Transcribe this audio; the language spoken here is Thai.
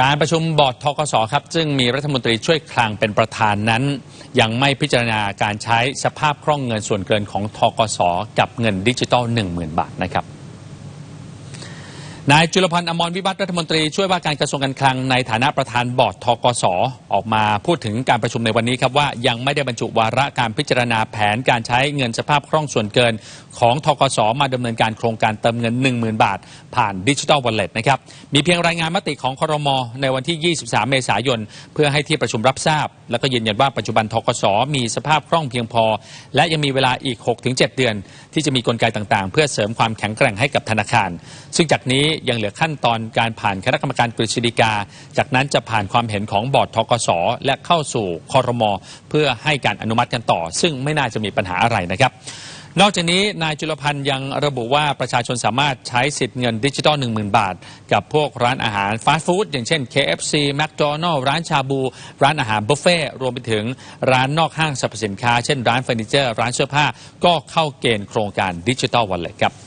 การประชุมบอร์ดทกสครับ ซึ่งมีรัฐมนตรีช่วยคลังเป็นประธานนั้น ยังไม่พิจารณาการใช้สภาพคล่องเงินส่วนเกินของทกสกับเงินดิจิตอล10,000 บาทนะครับ นายจุลพันธ์อมรวิวัฒรัฐมนตรีช่วยว่าการกระทรวงการคลังในฐานะประธานบอร์ดทกสออกมาพูดถึงการประชุมในวันนี้ครับว่ายังไม่ได้บรรจุวาระการพิจารณาแผนการใช้เงินสภาพคล่องส่วนเกิน ของทกสมาดำเนินการโครงการเติมเงิน 10,000 บาท ผ่านดิจิทัลวอลเล็ตนะครับมีเพียงรายงานมติของครมในวันที่ 23 เมษายน เพื่อให้ที่ประชุมรับทราบ แล้วก็ยืนยันว่าปัจจุบันทกสมีสภาพคล่องเพียงพอ และยังมีเวลาอีก 6-7 เดือน ที่จะมีกลไกต่างๆ เพื่อเสริมความแข็งแกร่งให้กับธนาคาร ซึ่งจากนี้ยังเหลือขั้นตอนการผ่านคณะกรรมการกฤษฎีกา จากนั้นจะผ่านความเห็นของบอร์ดทกสและเข้าสู่คอรมอเพื่อให้การอนุมัติกันต่อ ซึ่งไม่น่าจะมีปัญหาอะไรนะครับนอกจากนี้นายจุลพันธ์ยังระบุว่าประชาชนสามารถใช้สิทธิ์เงินดิจิตอล10,000 บาท กับพวกร้านอาหารฟาสต์ฟู้ดอย่างเช่น KFC McDonald ร้านชาบู ร้านอาหารบุฟเฟ่รวมไปถึงร้านนอกห้างสรรพสินค้า เช่นร้านเฟอร์นิเจอร์ ร้านเสื้อผ้า ก็เข้าเกณฑ์โครงการดิจิตอลวอลเล็ตครับ